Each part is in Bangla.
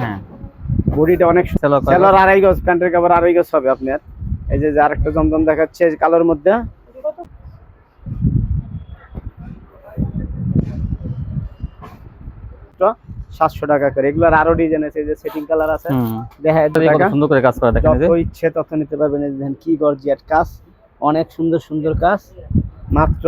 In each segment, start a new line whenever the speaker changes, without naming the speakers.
হ্যাঁ।
বডিটা অনেক সেলর আড়াই গজ প্যান্টের কাপড় আড়াই গজ হবে আপনার। এই যে আরেকটা জমজম দেখাচ্ছে কালোর মধ্যে। সাতশো টাকা করে। এগুলোর আরও ডিজাইন আছে যে সেটিং কালার আছে। দেখা
সুন্দর করে কাজ করা দেখেন
যত ইচ্ছে তত নিতে পারবেন। দেখেন কি গর্জিয়াট কাজ। অনেক সুন্দর সুন্দর কাজ। মাত্র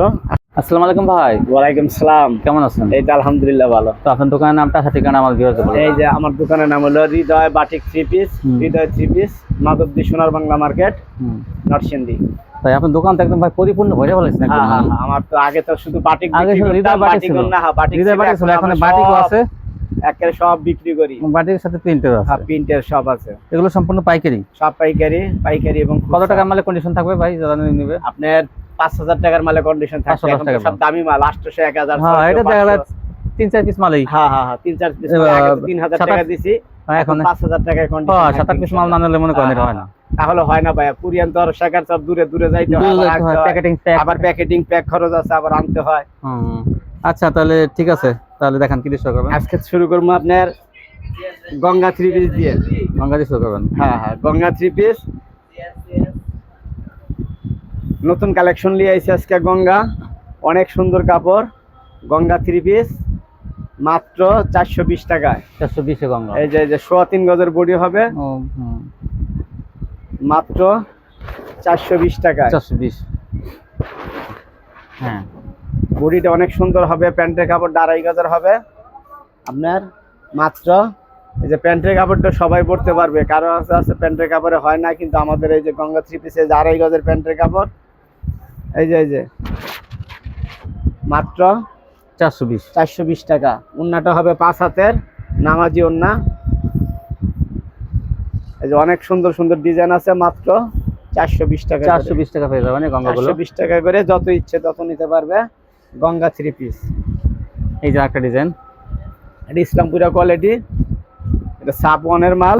আসসালামু আলাইকুম ভাই।
ওয়ালাইকুম সালাম।
কেমন আছেন?
এই তো আলহামদুলিল্লাহ ভালো।
তো আপনার দোকানের নামটা ঠিকানা আমার বলুন
এই যে আমার দোকানের নাম হলো Hriday batik three piece. Hriday three piece Madhabdi Sonar Bangla market. Narsingdi.
ভাই আপনার দোকান তো একদম ভাই পরিপূর্ণ ভরে
হ্যাঁ, হ্যাঁ, হ্যাঁ, আমার তো আগে তো শুধু বাটিক
আগে শুধু হৃদয় বাটিক ছিল।
হ্যাঁ,
হৃদয় বাটিক ছিল এখন
আমরা
বাটিকও আছে।
একেবারে সব বিক্রি করি।
বাটিকের সাথে প্রিন্টের আছে?
হ্যাঁ প্রিন্টের সব আছে।
এগুলো সম্পূর্ণ পাইকারি?
সব পাইকারি পাইকারি এবং
কত
টাকার
টাকা মালে কন্ডিশন থাকবে ভাই? যারা নিবে।
আপনার পাঁচ হাজার টাকার মালে কন্ডিশন
থাকবে
সব দামি মাল আটশোশো এক হাজার
হ্যাঁ এটা দেখা যাচ্ছে তিন চার পিস মালেই।
হ্যাঁ হ্যাঁ হ্যাঁ তিন চার পিস তিন হাজার টাকা দিছি।
এখন
পাঁচ হাজার টাকায়
হ্যাঁ
কন্ডিশন
সাত আট পিস মাল না নিলে মনে করেন এটা হয় না।
তাহলে হয় না ভাইয়া। কুরিয়ান তো আর সব দূরে দূরে যাইতে হয় হয়।
প্যাকেটিং
আবার প্যাকেটিং প্যাক খরচ আছে আবার আনতে হয়।
আচ্ছা তাহলে ঠিক আছে তাহলে দেখান কি দিয়ে শুরু করবেন?
আজকে শুরু করব আপনার গঙ্গা থ্রি পিস দিয়ে।
গঙ্গা দিয়ে শুরু করবেন?
হ্যাঁ হ্যাঁ গঙ্গা থ্রি পিস নতুন কালেকশন নিয়ে আইছে আজকে গঙ্গা। অনেক সুন্দর কাপড় গঙ্গা থ্রি পিস মাত্র চারশো বিশ টাকায়।
চারশো বিশে
এই যে যে সোয়া তিন গজের বডি হবে। মাত্র চারশো বিশ টাকায়।
চারশো বিশ। হ্যাঁ।
বডিটা অনেক সুন্দর হবে প্যান্টের কাপড় আড়াই গজের হবে। আপনার মাত্র এই যে প্যান্টের কাপড়টা সবাই পরতে পারবে। কারও আছে আছে প্যান্টের কাপড়ে হয় না কিন্তু আমাদের এই যে গঙ্গা থ্রি পিসে যে আড়াই গজের প্যান্টের কাপড়। এই যে এই যে। মাত্র
চারশো বিশ।
চারশো বিশ টাকা। উন্নাটা হবে পাঁচ হাতের নামাজি উন্না। এই যে অনেক সুন্দর সুন্দর ডিজাইন আছে মাত্র চারশো বিশ টাকা
চারশো বিশ টাকা পেয়ে যাবেন গঙ্গাগুলো।
বিশ টাকা করে যত ইচ্ছে তত নিতে পারবে। Ganga three piece.
এই যে একটা ডিজাইন।
এটা ইসলামপুরা কোয়ালিটি। এটা সাপ ওয়ানের মাল।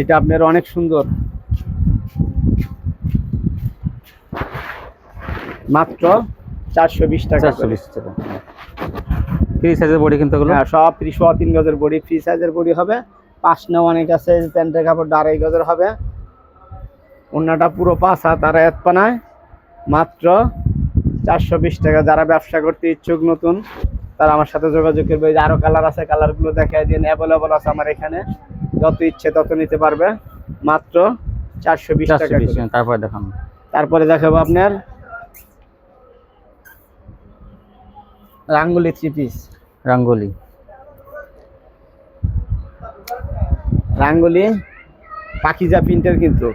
এটা আপনার অনেক সুন্দর। মাত্র চারশো বিশ টাকা
চারশো বিশ টাকা। ফ্রি সাইজের বডি কিন্তু
হ্যাঁ সব ফ্রি সোয়া তিন গজের বডি ফ্রি সাইজের বডি হবে। পাঁচ নেও অনেক আছে প্যান্টের কাপড় আড়াই গজের হবে। অন্যটা পুরো পাঁচ হাত আর এক পানায়। মাত্র চারশো বিশ টাকা। যারা ব্যবসা করতে ইচ্ছুক নতুন তারা আমার সাথে যোগাযোগ করবে। এই যে আরও কালার আছে কালারগুলো দেখাই দিন। অ্যাভেলেবল আছে আমার এখানে। যত ইচ্ছে তত নিতে পারবে। মাত্র চারশো বিশ টাকা
তারপরে দেখান
তারপরে দেখাবো আপনার। রাঙ্গুলি থ্রি পিস
রাঙ্গোলি।
রাঙ্গুলি পাখিজা প্রিন্টের কিন্তু।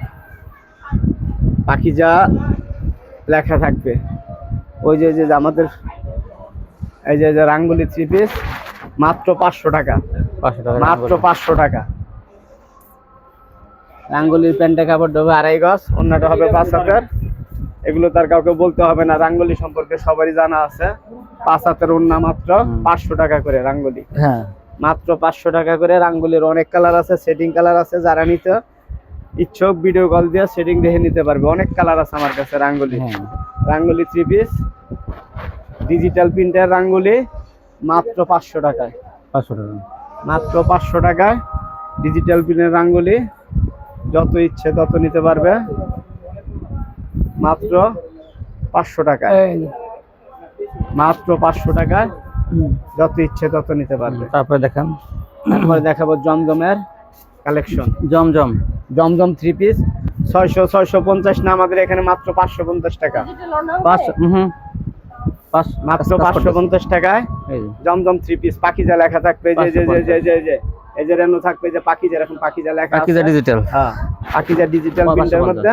পাখিজা লেখা থাকবে। ওই যে যে আমাদের এই যে রাঙ্গুলি থ্রি পিস মাত্র পাঁচশো টাকা। মাত্র পাঁচশো টাকা। রাঙ্গুলির প্যান্টে কাপড় দেবে আড়াই গজ অন্যটা হবে পাঁচ হাজার এগুলো তার কাউকে বলতে হবে না রাঙ্গুলি সম্পর্কে সবারই জানা আছে। পাঁচ হাতের অন্য মাত্র পাঁচশো টাকা করে রাঙ্গুলি।
হ্যাঁ।
মাত্র পাঁচশো টাকা করে রাঙ্গুলির অনেক কালার আছে সেটিং কালার আছে যারা নিতে ইচ্ছুক ভিডিও কল দিয়ে সেটিং দেখে নিতে পারবে। অনেক কালার আছে আমার কাছে রাঙ্গুলি।
হ্যাঁ।
রাঙ্গুলি থ্রি পিস ডিজিটাল প্রিন্টের রাঙ্গুলি মাত্র পাঁচশো টাকায়।
পাঁচশো টাকা।
মাত্র পাঁচশো টাকায় ডিজিটাল প্রিন্টের রাঙ্গুলি যত ইচ্ছে তত নিতে পারবে। মাত্র পাঁচশো টাকায়। মাত্র পাঁচশো টাকায় যত ইচ্ছে তত নিতে পারবে।
তারপরে দেখান।
তারপরে দেখাবো জমজমের collection.
Zamzam.
Zamzam three piece ছয়শো ছয়শো পঞ্চাশ না আমাদের এখানে মাত্র পাঁচশো পঞ্চাশ টাকা।
পাঁচশো হুম।
মাত্র পাঁচশো পঞ্চাশ। টাকায় জমজম থ্রি পিস পাখিজা লেখা থাকবে যে যে যে যে যে এই যে রেনু থাকবে যে পাখিজা এরকম পাখিজা লেখা আছে।
ডিজিটাল
হ্যাঁ পাখিজা ডিজিটাল প্রিন্টের মধ্যে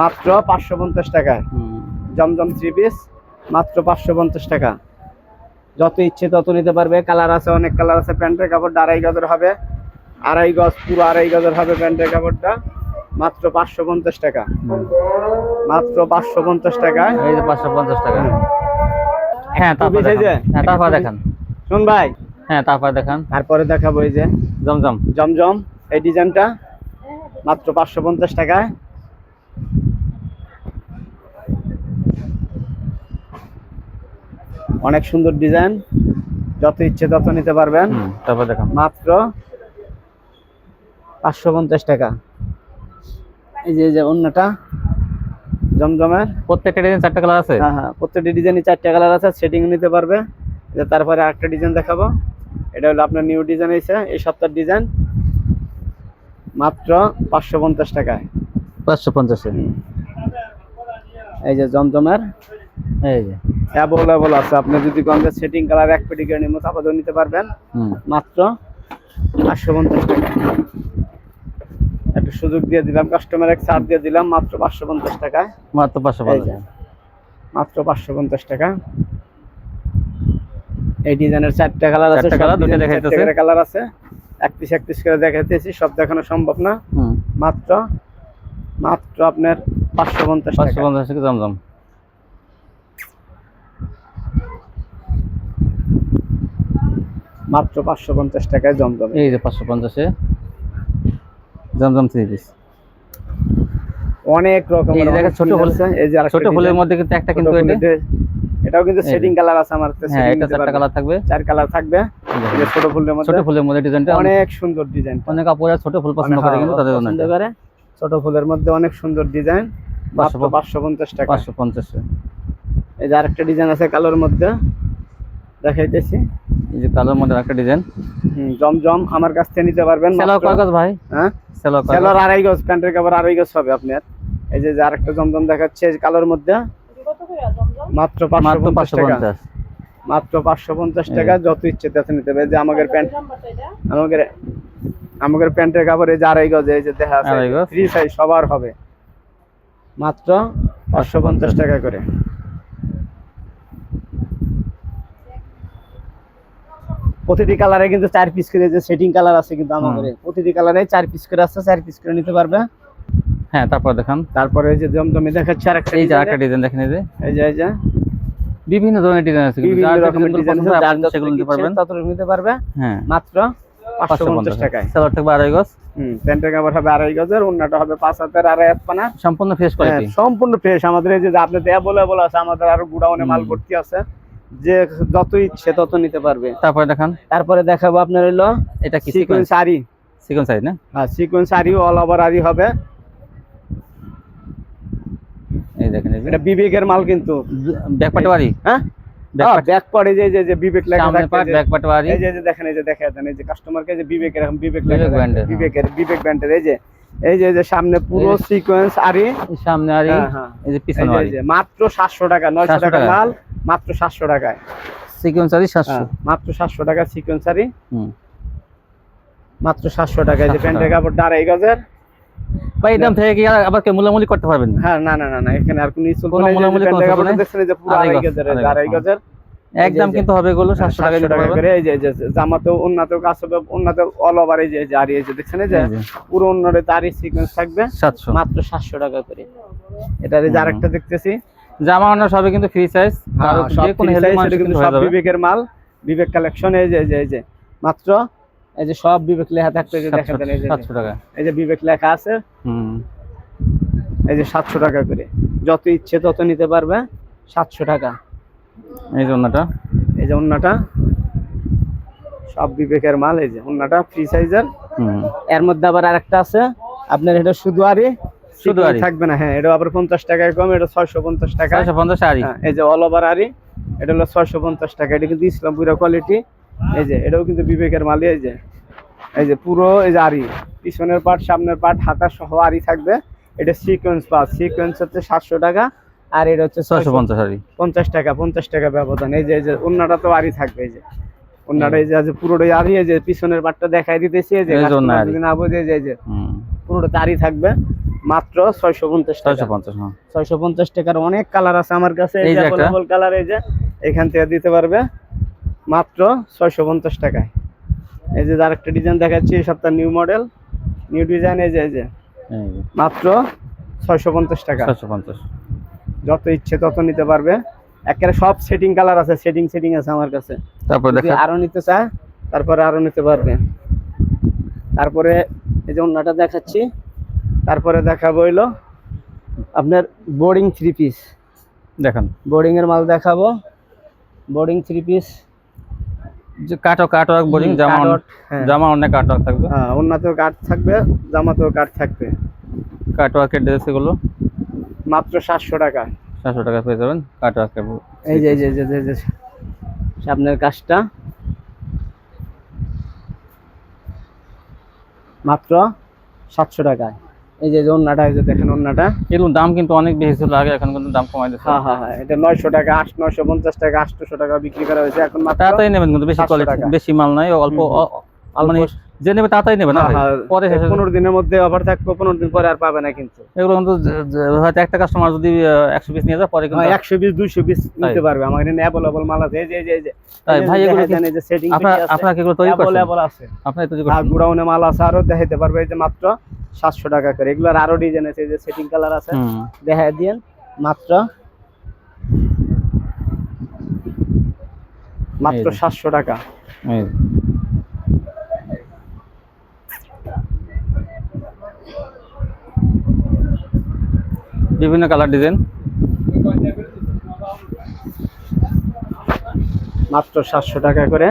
মাত্র পাঁচশো পঞ্চাশ টাকায়। জমজম থ্রি পিস মাত্র পাঁচশো পঞ্চাশ টাকা। যত ইচ্ছে তত নিতে পারবে। কালার আছে অনেক কালার আছে। প্যান্টের কাপড়টা আড়াই গজের হবে। আড়াই গজ পুরো আড়াই গজের হবে প্যান্টের কাপড়টা। মাত্র পাঁচশো পঞ্চাশ টাকা। মাত্র পাঁচশো পঞ্চাশ টাকা।
এই যে পাঁচশো পঞ্চাশ টাকা। হ্যাঁ তারপর। হ্যাঁ তারপর দেখান।
শুন ভাই।
হ্যাঁ তারপর দেখান।
তারপরে দেখাবো এই যে।
জমজম।
জমজম। এই ডিজাইনটা মাত্র পাঁচশো পঞ্চাশ টাকায়। অনেক সুন্দর ডিজাইন। যত ইচ্ছে তত নিতে পারবেন।
তারপর দেখান
মাত্র পাঁচশো পঞ্চাশ টাকা। এই যে এই যে অন্যটা জমজমের।
প্রত্যেকটা ডিজাইন চারটা কালার আছে?
হ্যাঁ হ্যাঁ প্রত্যেকটি ডিজাইনই চারটে কালার আছে সেটিং নিতে পারবে। তারপরে আরেকটা ডিজাইন দেখাবো। এটা হলো আপনার নিউ ডিজাইন এসে এই সপ্তাহের ডিজাইন। মাত্র পাঁচশো পঞ্চাশ টাকায়।
পাঁচশো পঞ্চাশে।
এই যে জমজমের।
এই যে।
অ্যাভেলেবল আছে। আপনি যদি গন্ধের সেটিং কালার এক পেটি করে নিমো তারপরে নিতে পারবেন। মাত্র পাঁচশো পঞ্চাশ টাকা। একটা সুযোগ দিয়ে দিলাম কাস্টমার এক ছাড় দিয়ে দিলাম মাত্র পাঁচশো পঞ্চাশ টাকায়
মাত্র পাঁচশো
মাত্র পাঁচশো পঞ্চাশ টাকা। এই ডিজাইনের চারটা কালার আছে
চারটা দেখাইতেছে।
কালার আছে। এক পিস এক পিস করে দেখাইতেছি সব দেখানো সম্ভব না। মাত্র মাত্র আপনার পাঁচশো পঞ্চাশ
পাঁচশো
টাকা
পঞ্চাশ থেকে জমজম।
মাত্র পাঁচশো পঞ্চাশ টাকায় জমজম।
এই যে পাঁচশো পঞ্চাশে। জমজম থ্রি পিস
অনেক রকমের অনেক
ছোট
এই যে
ছোট ফুলের মধ্যে কিন্তু একটা কিন্তু
এটাও কিন্তু সেটিং কালার আছে আমার
হ্যাঁ এটা চারটা কালার থাকবে।
চার কালার থাকবে। ছোট ফুলের মধ্যে
ছোট ফুলের মধ্যে ডিজাইনটা
অনেক সুন্দর ডিজাইন
অনেক আপুরা ছোট ফুল পছন্দ করে কিন্তু তাদের জন্য
করে। ছোট ফুলের মধ্যে অনেক সুন্দর ডিজাইন
পাঁচশো
পঞ্চাশ টাকা
পাঁচশো পঞ্চাশে।
এই যে আরেকটা ডিজাইন আছে কালোর মধ্যে। দেখাইতেছি।
এই যে কালোর মধ্যে একটা ডিজাইন
জমজম আমার কাছ থেকে নিতে পারবেন মাত্র-
কাগজ ভাই?
হ্যাঁ?
কাগজ
সেলর আড়াই গজ প্যান্টের কাপড় আড়াই গজ হবে আপনার। এই যে আরেকটা জমজম দেখাচ্ছে কালোর মধ্যে। মাত্র
মাত্র পাঁচশো
টাকা।
পঞ্চাশ।
মাত্র পাঁচশো পঞ্চাশ টাকা যত ইচ্ছে তত নিতে হবে। যে আমাদের প্যান্ট আমাদের আমাদের প্যান্টের কাপড় এই যে আড়াই গজ এই যে দেখা আছে। ফ্রি সাইজ সবার হবে। মাত্র পাঁচশো পঞ্চাশ টাকা করে। প্রতিটি কালারে কিন্তু চার পিস করে যে সেটিং কালার আছে কিন্তু আমাদের প্রতিটি কালারে চার পিস করে আছে চার পিস করে নিতে পারবে।
হ্যাঁ তারপর দেখান।
তারপরে এই যে জমজমি দেখাচ্ছে আর একটা
এই যে একটা ডিজাইন দেখেন এই যে।
এই যে এই যে।
বিভিন্ন ধরনের ডিজাইন আছে কিন্তু
বিভিন্ন রকমের ডিজাইন
হয়
যার
সেগুলো নিতে পারবেন।
তত নিতে পারবে।
হ্যাঁ।
মাত্র পাঁচশো
পাঁচশো
পঞ্চাশ
পঞ্চাশ
টাকায়।
সেলার থাকবে আড়াই গজ।
হুম প্যান্টের কাপড় হবে আড়াই গজের অন্যটা হবে পাঁচ হাতের আড়াই হাত পানা
সম্পূর্ণ ফ্রেশ
হ্যাঁ,
কোয়ালিটি
সম্পূর্ণ ফ্রেশ আমাদের এই যে আপনি অ্যাভেলেবল আছে আমাদের আরও গুডাউনে মাল ভর্তি আছে। যে যত ইচ্ছে তত নিতে পারবে।
তারপরে দেখান।
তারপরে দেখাবো আপনার হলো
এটা কি
সিকোয়েন্স আরি
সিকোয়েন্স না?
হ্যাঁ সিকোয়েন্স আরি অল ওভার আরি হবে।
এই দেখেন
এটা বিবেকের মাল কিন্তু।
ব্যাক পার্ট বাড়ি
হ্যাঁ ব্যাক যে যে- যে বিবেক লেখা থাকে এই যে দেখেন এই যে দেখা দেন এই যে কাস্টমারকে যে বিবেকের বিবেক লেখা
হ্যাঁ।
বিবেকের বিবেক ব্যান্ডের এই যে। এই যে সামনে পুরো সিকোয়েন্স আরি
সামনে আরি
হ্যাঁ, হ্যাঁ।
এই যে পিছনে
যে মাত্র সাতশো টাকা নয়শো
700
টাকা
টাকা।
মাল মাত্র সাতশো টাকায়।
সিকোয়েন্স আরি সাতশো।
হ্যাঁ, মাত্র সাতশো টাকা সিকোয়েন্স আরি মাত্র সাতশো টাকায় যে প্যান্টের
টাকা।
কাপড় আড়াই গজের।
ভাই এই দাম থেকে কি আর আবার মূলামূলি করতে পারবেন?
হ্যাঁ না না না না এখানে আর কোনো ইস্যু
কোনো মোলামুলি
দেখছেন যে পুরো
আড়াই
গজের
আড়াই
গজের।
একদম কিন্তু হবে এগুলো সাতশো টাকা দিতে
টাকা করে এই যে জামাতেও উন্নতেও কাজ হবে উন্নতেও অল ওভার এই যে আড়ি এই যে দেখছেন এই যে পুরো অন্যরে তারই সিকোয়েন্স থাকবে
সাতশো
মাত্র সাতশো টাকা করে এটার এই যে। আরেকটা দেখতেছি
জামা অন্য সবই কিন্তু ফ্রি সাইজ আর
হ্যাঁ,
যে কোনো হেলদি মানুষ কিন্তু
সব বিবেকের মাল বিবেক কালেকশন এই যে এই যে মাত্র এই যে সব বিবেক লেখা এই যে দেখা দেন এই যে-
সাতশো টাকা
এই যে বিবেক লেখা আছে
হুম
এই যে সাতশো টাকা করে যত ইচ্ছে তত নিতে পারবে সাতশো টাকা
এই যে অন্যটা
এই যে অন্যটা সব বিবেকের মাল এই যে অন্যটা ফ্রি সাইজের এর মধ্যে আবার আরেকটা আছে আপনার এটা শুধু আরি
শুধু
sequence থাকবে না হ্যাঁ এটা আবার পঞ্চাশ টাকায় কম এটা ছয়শো পঞ্চাশ টাকা।
ছয়শো পঞ্চাশ
হ্যাঁ, এই যে অল ওভার আরি এটা হলো ছয়শো পঞ্চাশ টাকা এটা কিন্তু ইসলামপুরা কোয়ালিটি এই যে এটাও কিন্তু বিবেকের মালই এই যে। এই যে পুরো এই যে আরি পিছনের পার্ট সামনের পার্ট হাতা সহ আরি থাকবে। এটা সিকোয়েন্স পাস সিকোয়েন্স হচ্ছে সাতশো টাকা। আর এটা হচ্ছে
ছয়শো পঞ্চাশ আরি
পঞ্চাশ টাকা পঞ্চাশ টাকা ব্যবধান এই যে এই যে অন্যটা তো আরি থাকবে এই যে অন্যটা এই যে আজ পুরোটাই আরি এই যে পিছনের পাটটা দেখাই দিতেছি এই যে না বোঝে এই যে- পুরোটা আরি থাকবে মাত্র ছয়শো পঞ্চাশ
ছয়শো
টাকা
পঞ্চাশ হ্যাঁ
ছয়শো পঞ্চাশ টাকার অনেক কালার আছে আমার কাছে
এই যে
কালার এই যে এখান থেকে দিতে পারবে মাত্র ছয়শো পঞ্চাশ টাকায় এই যে আরেকটা ডিজাইন দেখাচ্ছি এই সপ্তাহ নিউ মডেল নিউ ডিজাইন এই যে এই যে
এই যে
মাত্র ছয়শো পঞ্চাশ টাকা
ছয়শো পঞ্চাশ
যত ইচ্ছে তত নিতে পারবে। একেবারে সব সেটিং কালার আছে সেটিং সেটিং আছে আমার কাছে।
তারপর
আরও নিতে চায় তারপরে আরও নিতে পারবে। তারপরে এই যে অন্যটা দেখাচ্ছি। তারপরে দেখাবো হইল আপনার বোর্ডিং থ্রি পিস
দেখান।
বোর্ডিং এর মাল দেখাবো। বোর্ডিং থ্রি পিস
যে কাটো কাটো বোরিং
হুম,
জামা
হ্যাঁ।
জামা অনেক কাটো থাকবে।
হ্যাঁ অন্যতেও কাঠ থাকবে জামাতেও কাঠ থাকবে।
কাটো আর্কের ড্রেস এগুলো।
মাত্র সাতশো টাকা।
সাতশো টাকা পেয়ে যাবেন। কাটো
এই যে এই যে- যে- যে- যে সামনের কাজটা। মাত্র সাতশো টাকায়। এই যে ওন্নাটা এই যে দেখেন ওন্নাটা।
এগুলোর দাম কিন্তু অনেক বেশি ছিল আগে এখন কিন্তু দাম কমাই দিচ্ছে।
হ্যাঁ হ্যাঁ হ্যাঁ এটা নয়শো টাকা আট নয়শো পঞ্চাশ টাকা আটশোশো টাকা বিক্রি করা হয়েছে এখন মাত্র
তাড়াতাড়ি নেবেন কিন্তু বেশি কোয়ালিটি। বেশি মাল নাই অল্প মানে যে নেবে তাড়াতাড়ি নেবে না পরে শেষ হয়ে যাবে।
পনেরো দিনের মধ্যে অফার থাকবে পনেরো দিন পরে আর পাবে না কিন্তু।
এগুলো কিন্তু হয়তো একটা কাস্টমার যদি একশো পিস নিয়ে যায় পরে কিন্তু
একশো বিশ দুইশো বিশ নিতে পারবে। আমার এখানে অ্যাভেলেবল মাল আছে এই যে এই যে-
তাই ভাই এগুলো
দেখা এই যে সেটিং
আপনার আপনারা এগুলো তৈরি করছেন?
অ্যাভেলেবল আছে।
আপনারা তৈরি
আর গুড়াউনে মাল আছে আরও দেখাইতে পারবে এই যে মাত্র সাতশো টাকা করে। এগুলোর আরও ডিজাইন আছে এই যে সেটিং কালার আছে। দেখাই দিন মাত্র মাত্র। সাতশো টাকা।
বিভিন্ন কালার ডিজাইন।
মাত্র সাতশো টাকা করে।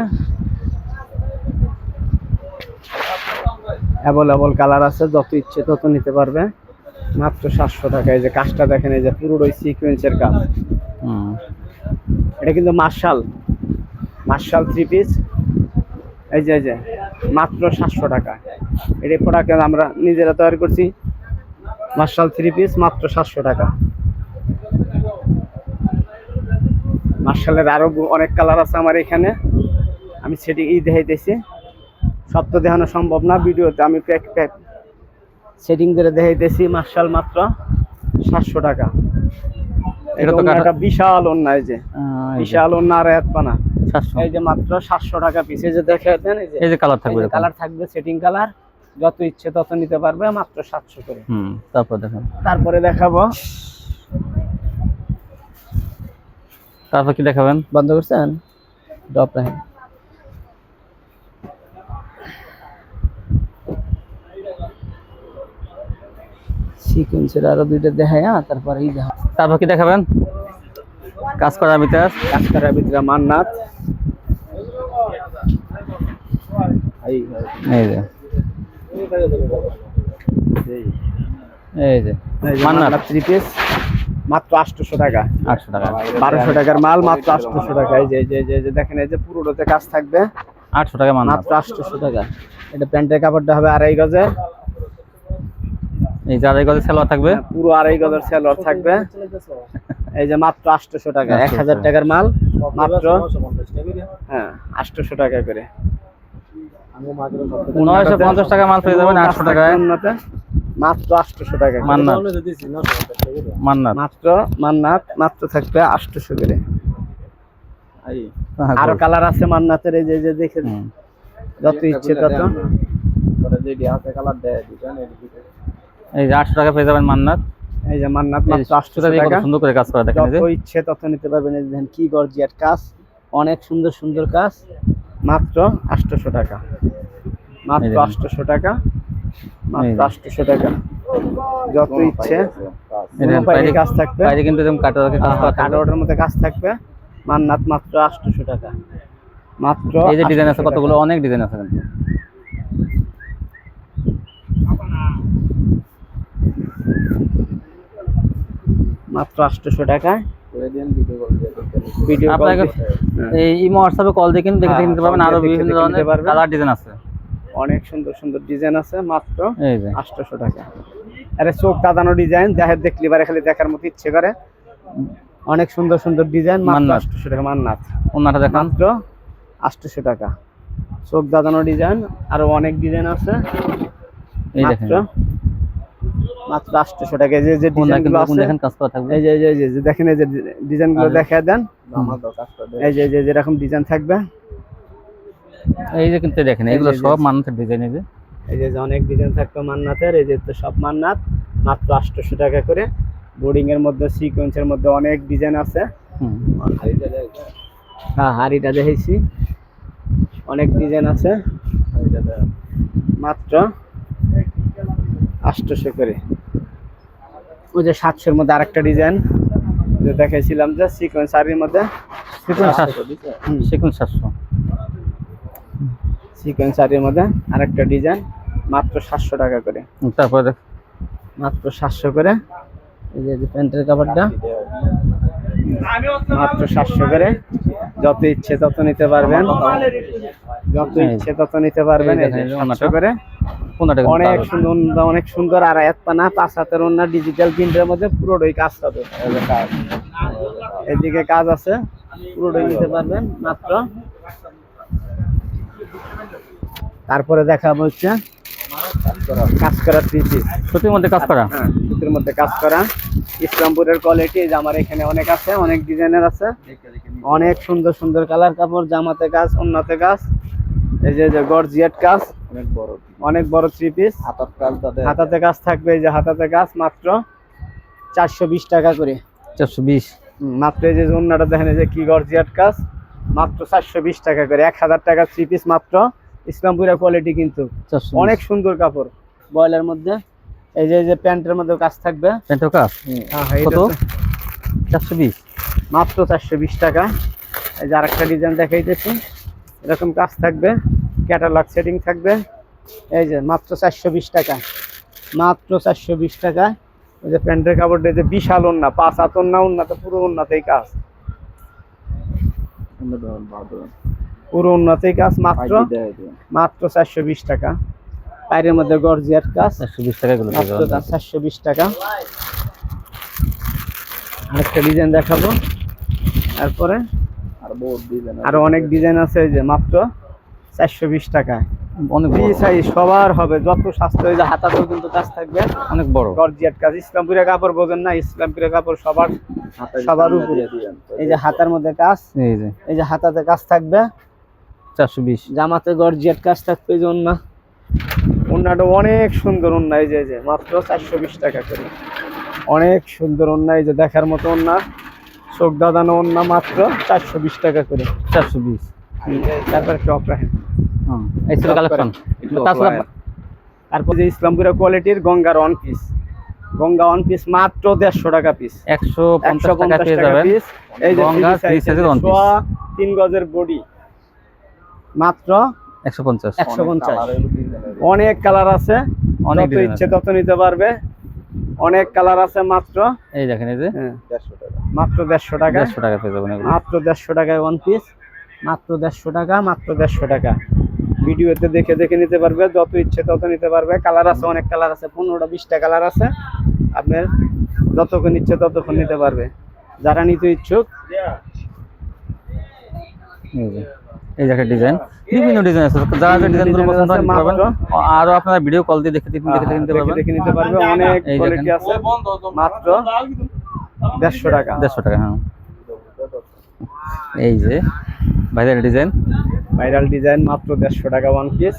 অ্যাভেলেবল কালার আছে যত ইচ্ছে তত নিতে পারবে। মাত্র সাতশো টাকা এই যে কাজটা দেখেন এই যে পুরোটাই সিকোয়েন্সের কাজ।
হুম।
এটা কিন্তু মার্শাল মার্শাল থ্রি পিস এই যে এই যে মাত্র সাতশো টাকা। এটা প্রোডাক্ট আমরা নিজেরা তৈরি করছি। মার্শাল থ্রি পিস মাত্র সাতশো টাকা। মার্শালের আরও অনেক কালার আছে আমার এখানে। আমি সেটি ই দেখাইতেছি। সব তো দেখানো সম্ভব না ভিডিওতে আমি প্যাক প্যাক সেটিং করে দেখাইতেছি মার্শাল মাত্র সাতশো টাকা।
এটা তো
একটা বিশাল অন্য এই যে। বিশাল অন্য আর এক পানা। এই যে মাত্র সাতশো টাকা পিস এই যে দেখে দেন এই যে
কালার থাকবে
কালার থাকবে সেটিং কালার যত ইচ্ছে তত নিতে পারবে মাত্র সাতশো করে।
হুম তারপর দেখেন
তারপরে দেখাবো।
তারপর কি দেখাবেন?
বন্ধ করছেন? ডপ রাখেন। সিকোয়েন্সের আরও দুইটা দেখায় তারপরে এই দেখা।
তারপর কি দেখাবেন? কাজ করার ভিতরে
কাজ করার ভিতরে মান্নাত। এই
এই
এই
যে মান্নাত
মান্নাত থ্রি পিস মাত্র আটশোশো টাকা।
আটশো টাকা।
বারোশো টাকার মাল মাত্র আটশোশো টাকা। এই যে এই যে এই যে- এই দেখেন এই যে পুরোটাতে কাজ থাকবে।
আটশো টাকা মান্নাত
মাত্র আটশোশো টাকা। এটা প্যান্টের কাপড়টা হবে আড়াই গজের।
এই যে আড়াই গজে সেলোয়ার থাকবে।
পুরো আড়াই গজের থাকবে। এই যে মাত্র আটশোশো টাকা। এক হাজার টাকার মাল মাত্র হ্যাঁ আটশোশো টাকা করে।
নয়শো পঞ্চাশ টাকা মাল পেয়ে যাবেন আটশো টাকায়।
মাত্র আটশোশো টাকা
মান্নাত মান্নাত।
মাত্র মান্নাত মাত্র থাকবে আটশোশো করে আরও কালার আছে মান্নাতের এই যে দেখে যত ইচ্ছে তত।
এই যে আটশো টাকা পেয়ে যাবেন মান্নাত।
এই যে মান্নাত মাত্র আটশো টাকা।
সুন্দর করে কাজ করা দেখেন
যত ইচ্ছে তত নিতে পারবেন। দেখেন কি গর্জিয়ার কাজ। অনেক সুন্দর সুন্দর কাজ। মাত্র আটশোশো টাকা। মাত্র। আটশোশো টাকা। মাত্র। আটশোশো টাকা। যত ইচ্ছে। কাজ থাকবে।
কিন্তু থাকবে।
মধ্যে কাজ থাকবে। মান্নাত মাত্র আটশোশো টাকা। মাত্র
এই যে ডিজাইন আছে কতগুলো? অনেক ডিজাইন আছে কিন্তু।
মাত্র আটশোশো টাকায়। ভিডিও
আপনাকে এই ইমো হোয়াটসঅ্যাপে কল দিয়ে কিন্তু দেখে দেখে নিতে পারবেন।
হ্যাঁ, আরও
বিভিন্ন ধরনের কালার ডিজাইন আছে।
অনেক সুন্দর সুন্দর ডিজাইন আছে মাত্র আটশোশো টাকা। আরে চোখ দাদানো ডিজাইন দেখে দেখলি বারে খালি দেখার মতো ইচ্ছে করে। অনেক সুন্দর সুন্দর ডিজাইন মাত্র
মান্নাত।
আটশোশো টাকা মান্নাত।
ওনাটা দেখান।
মাত্র আটশোশো টাকা। চোখ দাদানো ডিজাইন আরও অনেক ডিজাইন আছে।
এই দেখেন।
মাত্র মাত্র আটশোশো টাকা এই যে যে
কোনটা
ডিজাইন
কিন্তু
গুলো
কোন
আছে
দেখেন কাজ করা থাকবে
এই যে এই যে- যে- দেখেন এই যে
ডিজাইনগুলো
দেখা দেন। এই যে এই যে যেরকম ডিজাইন থাকবে
এই যে কিন্তু দেখেন এগুলো সব মানুষের ডিজাইন এই যে
এই যে অনেক ডিজাইন থাকবে মান্নাতের এই যে তো সব মান্নাত মাত্র আটশোশো টাকা করে বোর্ডিং এর মধ্যে সিকোয়েন্সের মধ্যে অনেক ডিজাইন আছে হ্যাঁ হাড়িটা দেখেছি অনেক ডিজাইন আছে মাত্র আটশোশো করে ওই যে সাতশোর মধ্যে আরেকটা ডিজাইন যে দেখাইছিলাম যে সিকোয়েন্স শাড়ির মধ্যে।
সেকুন সাতশো। সেকুন সাতশো।
সিকোয়েন্স শাড়ির মধ্যে আরেকটা ডিজাইন মাত্র সাতশো টাকা করে।
তারপরে?
মাত্র সাতশো করে। এই যে প্যান্টের কাপড়টা মাত্র সাতশো করে। যত ইচ্ছে তত নিতে পারবেন। যত ইচ্ছে তত নিতে পারবেন। সাতশো করে। অনেক সুন্দর অনেক সুন্দর আর এক পানা পাঁচ হাতের অন্য ডিজিটাল প্রিন্টের মধ্যে পুরোটাই কাজ হবে এদিকে কাজ আছে পুরোটাই নিতে পারবেন মাত্র। তারপরে দেখা হচ্ছে কাজ করা থ্রি পিস
সুতির মধ্যে কাজ করা?
হ্যাঁ সুতির মধ্যে কাজ করা। ইসলামপুরের কোয়ালিটি যে আমার এখানে অনেক আছে অনেক ডিজাইনের আছে। অনেক সুন্দর সুন্দর কালার কাপড় জামাতে কাজ অন্যতে কাজ। এই যে যে গর্জিয়াট কাজ।
অনেক বড়
অনেক বড় থ্রি পিস
হাতার কাজ
হাতাতে কাজ থাকবে এই যে হাতাতে কাজ মাত্র চারশো বিশ টাকা করে।
চারশো বিশ।
মাত্র এই যে অন্যটা দেখেন যে কি গর্জিয়াট কাজ মাত্র চারশো বিশ টাকা করে। এক হাজার টাকা থ্রি পিস মাত্র। ইসলামপুরের কোয়ালিটি কিন্তু অনেক সুন্দর কাপড়। বয়লার মধ্যে? এই যে এই যে প্যান্টের মধ্যে কাজ থাকবে।
প্যান্টের কাজ?
হ্যাঁ, হ্যাঁ,
কত? চারশো বিশ।
মাত্র চারশো বিশ টাকা। এই যে আরেকটা ডিজাইন দেখাইতেছি। এরকম কাজ থাকবে। ক্যাটালগ সেটিং থাকবে। এই যে মাত্র চারশো বিশ টাকা। মাত্র চারশো বিশ টাকা। ওই যে প্যান্টের কাপড়টা যে বিশাল ওন্না পাঁচ হাত ওন্না ওন্নাতে পুরো ওন্নাতেই কাজ। পুরো ওন্নাতেই কাজ মাত্র মাত্র চারশো বিশ টাকা। বাইরের মধ্যে গর্জিয়ার কাজ।
চারশো বিশ টাকা।
চারশো বিশ টাকা। আরেকটা ডিজাইন দেখাবো। তারপরে
আর বহুত ডিজাইন
আরও অনেক ডিজাইন আছে এই যে মাত্র। চারশো বিশ টাকা।
অনেক
ফ্রি সাইজ সবার হবে যত স্বাস্থ্য এই যে হাতাতেও কিন্তু কাজ থাকবে।
অনেক বড়।
গর্জিয়াট কাজ। ইসলামপুরের কাপড় বোঝেন না ইসলামপুরের কাপড় সবার সবার উপরে। এই যে হাতার মধ্যে কাজ
এই যে।
এই যে হাতাতে কাজ থাকবে।
চারশো বিশ।
জামাতে গর্জিয়ার কাজ থাকবে এই যে ওন্না ওন্নাটা অনেক সুন্দর ওন্না এই যে এই যে মাত্র চারশো বিশ টাকা করে। অনেক সুন্দর ওন্না এই যে দেখার মতো ওন্না। চোখ দাদানো ওন্না মাত্র চারশো বিশ টাকা করে।
চারশো বিশ।
তারপর টপ রাখেন।
এই ছিল কালেকশন তাছাড়া
তারপর যে ইসলামপুরের কোয়ালিটির গঙ্গার one piece Ganga one piece মাত্র দেড়শো টাকা পিস
একশো পঞ্চাশ টাকা পেয়ে যাবেন।
এই যে
গঙ্গা
তিন গজের বডি মাত্র
একশো পঞ্চাশ।
একশো পঞ্চাশ। অনেক কালার আছে।
অনেক
ইচ্ছে তত নিতে পারবে। অনেক কালার আছে মাত্র।
এই দেখেন এই যে।
হ্যাঁ,
দেড়শো টাকা।
মাত্র দেড়শো টাকা।
দেড়শো টাকা পেয়ে যাবেন
মাত্র দেড়শো টাকায় ওয়ান পিস মাত্র দেড়শো টাকা মাত্র দেড়শো টাকা। ভিডিওতে দেখে দেখে নিতে পারবে যত ইচ্ছে তত নিতে পারবে। কালার আছে অনেক কালার আছে পনেরোটা বিশটা কালার আছে। আপনার যতক্ষণ ইচ্ছে ততক্ষণ নিতে পারবে। যারা নিতে ইচ্ছুক।
এই যে এই যে একটা ডিজাইন। বিভিন্ন ডিজাইন আছে। যারা যে ডিজাইনগুলো
design
পছন্দ হয় নিতে পারবেন আরও আপনারা ভিডিও কল দিয়ে দেখে দেখে দেখে নিতে পারবেন।
দেখে নিতে পারবে অনেক কোয়ালিটি আছে। মাত্র দেড়শো টাকা।
দেড়শো টাকা হ্যাঁ। এই যে ভাইরাল ডিজাইন
ভাইরাল ডিজাইন মাত্র দেড়শো টাকা ওয়ান পিস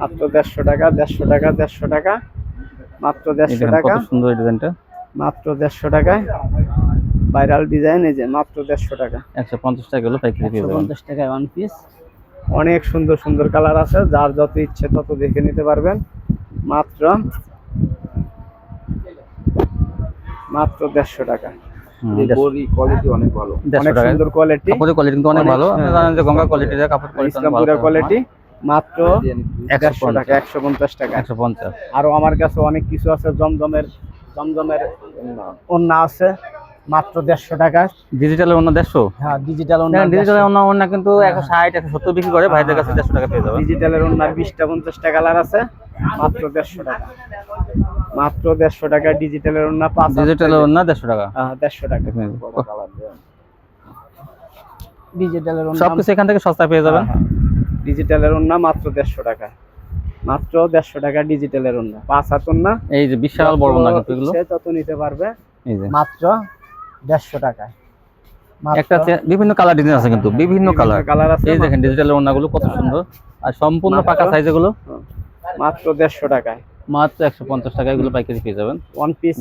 মাত্র দেড়শো টাকা দেড়শো টাকা দেড়শো টাকা। মাত্র দেড়শো টাকা।
সুন্দর ডিজাইনটা
মাত্র দেড়শো টাকায়। ভাইরাল ডিজাইন এই যে মাত্র দেড়শো টাকা।
একশো পঞ্চাশ টাকা পাইকারি পেয়ে যাবেন
পঞ্চাশ টাকায় ওয়ান পিস অনেক সুন্দর সুন্দর কালার আছে। যার যত ইচ্ছে তত দেখে নিতে পারবেন। মাত্র মাত্র দেড়শো টাকা।
বড়ি কোয়ালিটি অনেক ভালো।
অনেক সুন্দর কোয়ালিটি
কাপড়ের কোয়ালিটি কিন্তু অনেক
অনেক-
ভালো।
হ্যাঁ।
জানেন যে গঙ্গা কোয়ালিটি কাপড় কোয়ালিটি অনেক ভালো।
কোয়ালিটি মাত্র
একশো
টাকা একশো পঞ্চাশ টাকা।
একশো পঞ্চাশ।
আরও আমার কাছে অনেক কিছু আছে জমজমের জমজমের অন্য আছে। মাত্র দেড়শো টাকা।
ডিজিটালের অন্য দেড়শো?
হ্যাঁ ডিজিটাল
ডিজিটালের অন্য অন্য কিন্তু একশো ষাট একশো সত্তর বিক্রি করে ভাইদের কাছে দেড়শো টাকা পেয়ে যাবেন।
ডিজিটালের অন্যার বিশটা পঞ্চাশটা কালার আছে মাত্র দেড়শো টাকা। মাত্র দেড়শো টাকা ডিজিটালের অন্য পাঁচ
ডিজিটালের অন্য দেড়শো টাকা?
হ্যাঁ, দেড়শো টাকা। ডিজিটালের অন্য।
সবকিছু এখান থেকে সস্তা পেয়ে যাবেন।
হ্যাঁ, ডিজিটালের অন্য মাত্র দেড়শো টাকা। মাত্র দেড়শো টাকা ডিজিটালের অন্য। পাঁচ হাত অন্য।
এই যে বিশাল বড় না কিন্তু
তত নিতে পারবে
এই যে।
মাত্র দেড়শো টাকায়।
একটা বিভিন্ন কালার ডিজাইন আছে কিন্তু বিভিন্ন কালার
কালার আছে
এই দেখেন ডিজিটাল ওড়নাগুলো কত সুন্দর। আর সম্পূর্ণ পাকা সাইজ এগুলো?
মাত্র দেড়শো টাকায়।
মাত্র একশো পঞ্চাশ টাকা এগুলো পাইকারি পেয়ে যাবেন।
ওয়ান পিস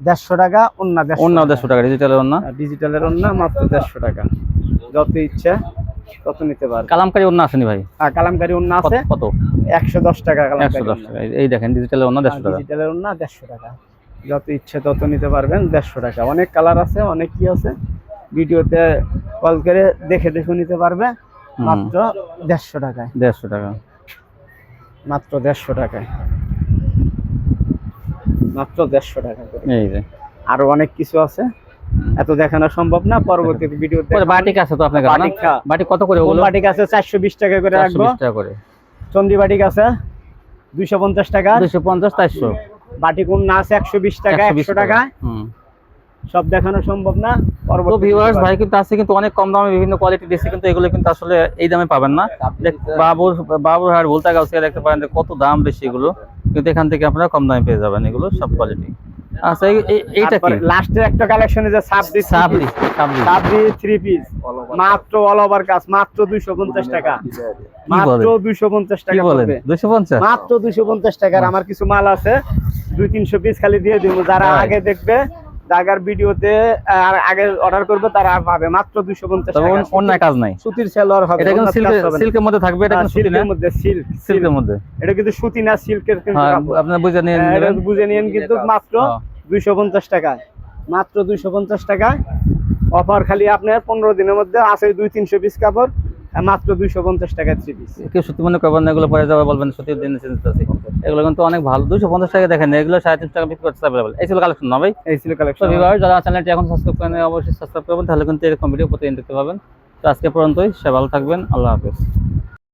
দেড়শো টাকা অন্য
অন্য দেড়শো টাকা ডিজিটালের
আর ডিজিটালের অন্য মাত্র দেড়শো টাকা। যত ইচ্ছে তত নিতে পারবে।
কালামকারি ওড়না আসেনি ভাই?
আর কালামকারি অন্য আছে।
কত?
একশো দশ টাকা
একশো দশ টাকা। এই- দেখেন ডিজিটালের ওড়না দেড়শো টাকা।
ডিজিটালের অন্য দেড়শো টাকা। যত ইচ্ছে তত নিতে পারবেন দেড়শো টাকা। অনেক কালার আছে অনেক কি আছে। ভিডিওতে কল করে দেখে দেখে নিতে পারবে। মাত্র দেড়শো টাকায়।
দেড়শো টাকা।
মাত্র দেড়শো টাকায়। মাত্র দেড়শো টাকা
এই
আরও অনেক কিছু আছে। এত দেখানো সম্ভব না পরবর্তী ভিডিওতে
বাটিক আছে তো আপনার
বাটিক হ্যাঁ।
বাটিক কত করে ওগুলো?
বাটিক আছে 420 টাকা করে রাখব।
420 টাকা করে।
চন্ডি বাটিক আছে 250 টাকা
250 400
বাটিকুন না আছে একশো বিশ টাকা একশো টাকা। সব দেখানো সম্ভব না
আচ্ছা এইটা
লাস্টের একটা পিস মাত্র কাজ মাত্র 250 টাকা। মাত্র
250
টাকা মাত্র 250 টাকার আমার কিছু মাল আছে। দুই তিনশো পিস খালি দিয়ে দিব। যারা আগে দেখবে জাগার ভিডিওতে আর আগে অর্ডার করবে তারা পাবে। মাত্র দুইশো পঞ্চাশ
তবে
টাকা।
অন্য- অন্য কাজ নাই।
সুতির সেলোয়ার হবে
এটা কিন্তু সিল্কের সিল্কের মধ্যে থাকবে এটা
হ্যাঁ,
কিন্তু
সিল্কের মধ্যে সিল্ক
সিল্কের মধ্যে।
এটা কিন্তু সুতি না সিল্কের কিন্তু
হ্যাঁ। আপনারা বুঝে নিয়ে
হ্যাঁ, এটা বুঝে নিন কিন্তু মাত্র
হ্যাঁ।
দুইশো পঞ্চাশ টাকায়। মাত্র দুইশো পঞ্চাশ টাকায়। অফার খালি আপনার পনেরো দিনের মধ্যে আছে দুই তিনশো পিস কাপড়। মাত্র দুইশো পঞ্চাশ টাকার থ্রি পিস
কেউ সত্যি মনে করবেন না এগুলো পরে যাবে বলবেন সত্যি দিন আছে এগুলো কিন্তু অনেক ভালো। দুশো পঞ্চাশ টাকা দেখেন এগুলো সাড়ে তিনশো টাকা বিক্রি করতে অ্যাভেলেবল এই ছিল কালেকশন না ভাই?
এই ছিল কালেকশন
যারা চ্যানেলটি এখন সাবস্ক্রাইব করেন অবশ্যই সাবস্ক্রাইব করবেন তাহলে কিন্তু এরকম ভিডিও প্রতিদিন দেখতে পাবেন। তো আজকে পর্যন্তই সে ভালো থাকবেন আল্লাহ হাফেজ।